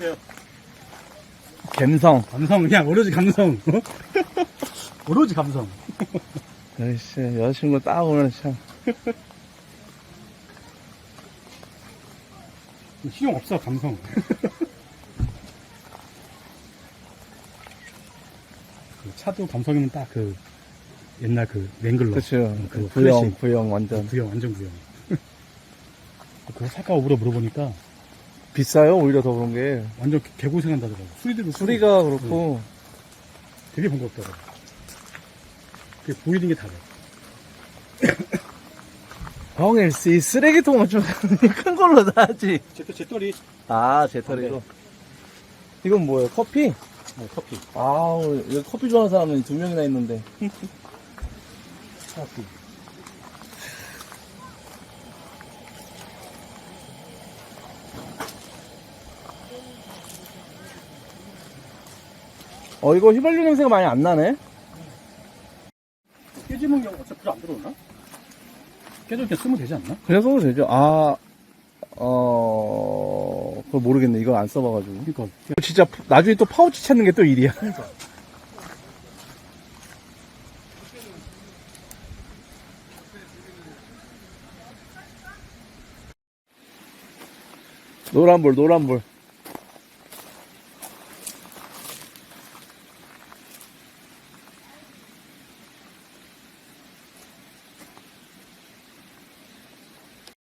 어때요? 갬성. 감성, 그냥 오로지 감성. 오로지 감성. 아이씨, 여자친구 딱 오면 참. 신용 없어, 감성. 그 차도 감성이면 딱 그, 옛날 그, 랭글러. 그쵸. 그 구형, 클래식. 구형 완전. 구형, 완전 구형. 그거 살까 오브라 물어보니까 비싸요, 오히려 더 그런 게. 완전 개고생한다더라고. 수리들도 쓰고 수리가 그렇고. 되게 번거롭더라고. 그게 보이는 게 다르 형, 일씨, 쓰레기통은 좀 큰 걸로 사야지. 제, 제 떨이 아, 제털이고. 이건 뭐예요? 커피? 어, 커피. 아우, 여기 커피 좋아하는 사람은 두 명이나 있는데. 커피. 어, 이거 휘발유 냄새가 많이 안 나네? 깨지면 경 어차피 불안 들어오나? 깨져 그냥 쓰면 되지 않나? 그냥 써도 되죠. 아, 어, 그걸 모르겠네. 이거 안 써봐가지고. 그러니까 진짜 나중에 또 파우치 찾는 게 또 일이야. 노란불, 노란불.